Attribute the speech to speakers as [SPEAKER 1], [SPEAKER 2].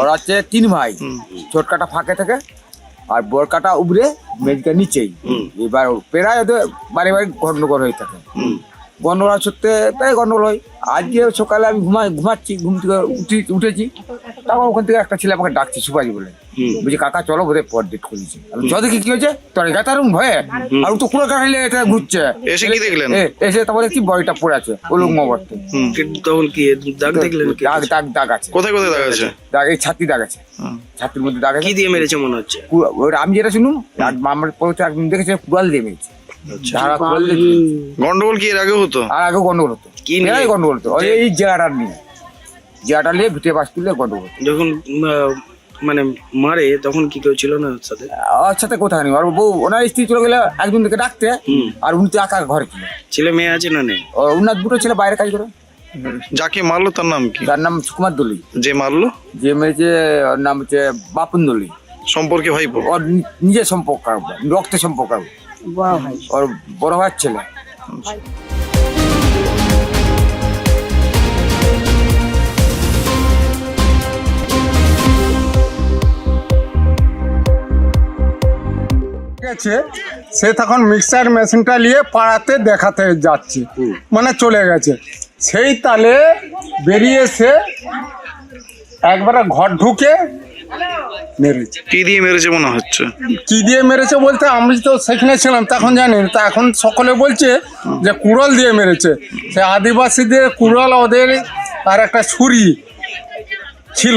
[SPEAKER 1] ওরা হচ্ছে তিন ভাই। ছোটকাটা ফাঁকে থাকে আর বড় কাটা উবরে মেজকা নিচেই এবার প্রায় ওদের বাড়ি বাড়ি গন্ডগোল হয়ে থাকে। গন্ডগোল সত্যি প্রায় গন্ডগোল হয়। আজকে সকালে আমি ঘুমাই ঘুমাচ্ছি ঘুম থেকে উঠি উঠেছি। তখন ওখান থেকে একটা ছেলে আমাকে ডাকছে সুপারি বলে। বলছি কাকা চলো বোধহয় পর ডেট খুলেছি। যদি কি হয়েছে? তোর গাতারুন ভয়ে। আর তো কুড়ো কাটাইলে এটা ঘুরছে।
[SPEAKER 2] এসে কি দেখলেন?
[SPEAKER 1] এসে তারপরে কি বডিটা পড়ে আছে মবর্তে
[SPEAKER 2] হুম।
[SPEAKER 3] তখন কি দাগ দেখলেন
[SPEAKER 1] দাগ দাগ দাগ আছে।
[SPEAKER 2] কোথায় কোথায় দেখা আছে?
[SPEAKER 1] দাগ এই ছাতি দাগ আছে। ছাতির মধ্যে দাগ আছে।
[SPEAKER 3] কি দিয়ে মেরেছে মনে হচ্ছে?
[SPEAKER 1] আমি যেটা শুনুন আর আমার পরে একদিন দেখেছে কুড়াল দিয়ে মেরেছে। দিয়ে
[SPEAKER 2] গন্ডগোল কি এর আগে হতো?
[SPEAKER 1] আর আগেও গন্ডগোল হতো।
[SPEAKER 3] কি নিয়ে?
[SPEAKER 1] গন্ডগোল হতো। ওই এই জায়গাটার নিয়ে। জায়গাটা নিয়ে ভিটে বাস তুললে গন্ডগোল
[SPEAKER 3] যখন মানে মারে তখন কি কেউ ছিল না সাথে?
[SPEAKER 1] ওর সাথে কোথায় নেই। ওর বউ ওনার স্ত্রী চলে গেলে একজন থেকে ডাকতে আর উনি তো একা ঘরে ছিল।
[SPEAKER 3] ছেলে মেয়ে আছে না নেই?
[SPEAKER 1] ও, উনার দুটো ছেলে বাইরে কাজ করে।
[SPEAKER 2] যাকে মারলো তার নাম কি?
[SPEAKER 1] তার নাম সুকুমার দলি।
[SPEAKER 2] যে মারলো?
[SPEAKER 1] যে মেরেছে ওর নাম হচ্ছে বাপুন দলি।
[SPEAKER 2] সম্পর্কে ভাইপো?
[SPEAKER 1] ওর নিজের সম্পর্ক রক্তের সম্পর্ক ওর বড় ভাইয়ের ছেলে।
[SPEAKER 4] গেছে সে তখন মিক্সার মেশিনটা নিয়ে পাড়াতে দেখাতে যাচ্ছে। মানে চলে গেছে। সেই তালে বেরিয়ে এসে একবারে ঘর ঢুকে মেরেছে।
[SPEAKER 2] কি দিয়ে মেরেছে মনে হচ্ছে?
[SPEAKER 4] কি দিয়ে মেরেছে বলতে আমি তো সেখানে ছিলাম তখন জানি। তা এখন সকলে বলছে যে কুড়াল দিয়ে মেরেছে। সে আদিবাসীদের কুড়াল ওদের আর একটা ছুরি ছিল।